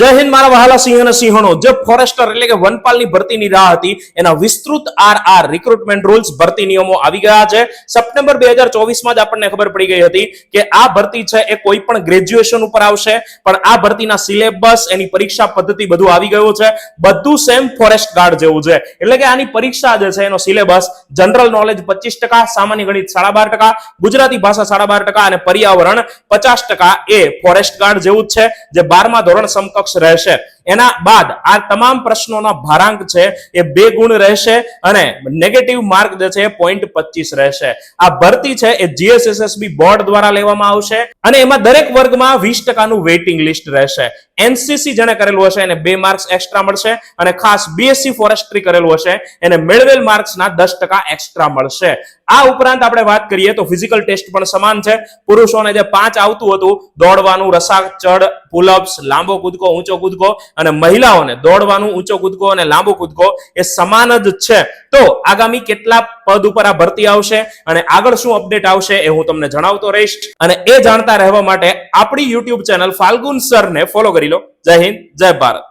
જય હિન્દ, મારા વહાલા સિંહ અને સિંહણો. જે ફોરેસ્ટર એટલે કે વનપાલની ભરતીની રાહ હતી, એના વિસ્તૃત આર આર રિક્રુટમેન્ટ રૂલ્સ ભરતી નિયમો આવી ગયા છે. સપ્ટેમ્બર બે હજાર ચોવીસમાં જ આપણને ખબર પડી ગઈ હતી કે આ ભરતી છે એ કોઈ પણ ગ્રેજ્યુએશન ઉપર આવશે, પણ આ ભરતીના સિલેબસ એની પરીક્ષા પદ્ધતિ બધું આવી ગયું છે. બધું સેમ ફોરેસ્ટ ગાર્ડ જેવું છે. એટલે કે આની પરીક્ષા જે છે એનો સિલેબસ જનરલ નોલેજ પચીસ ટકા, સામાન્ય ગણિત સાડા બાર ટકા, ગુજરાતી ભાષા સાડા બાર ટકા અને પર્યાવરણ પચાસ ટકા એ ફોરેસ્ટ ગાર્ડ જેવું જ છે, જે બારમા ધોરણ સમકક્ષ રહેશે. એના બાદ આ તમામ પ્રશ્નોના ભારાંક છે એ બે ગુણ રહેશે અને નેગેટિવ માર્ક જે છે પોઈન્ટ પચીસ રહેશે. આ ભરતી છે એ જીએસએસએસબી બોર્ડ દ્વારા લેવામાં આવશે અને એમાં દરેક વર્ગમાં વીસ ટકાનું વેઇટિંગ લિસ્ટ રહેશે. એનસીસી જેને કરેલું હશે એને બે માર્ક્સ એક્સ્ટ્રા મળશે અને ખાસ બીએસસી ફોરેસ્ટ્રી કરેલું હશે એને મેળવેલ માર્ક્સના દસ ટકા એક્સ્ટ્રા મળશે. આ ઉપરાંત આપણે વાત કરીએ તો ફિઝિકલ ટેસ્ટ પણ સમાન છે. પુરુષોને જે પાંચ આવતું હતું, દોડવાનું રસા ચડ પુલઅપ્સ લાંબો કૂદકો, ઊંચો કૂદકો અને મહિલાઓને દોડવાનું ઊંચો કૂદકો અને લાંબો કૂદકો એ સમાન જ છે. તો આગામી કેટલા પદ ઉપર આ ભરતી આવશે અને આગળ શું અપડેટ આવશે એ હું તમને જણાવતો રહીશ. અને એ જાણતા રહેવા માટે આપણી યુટ્યુબ ચેનલ ફાલ્ગુન સરને ફોલો કરી લો. જય હિન્દ, જય ભારત.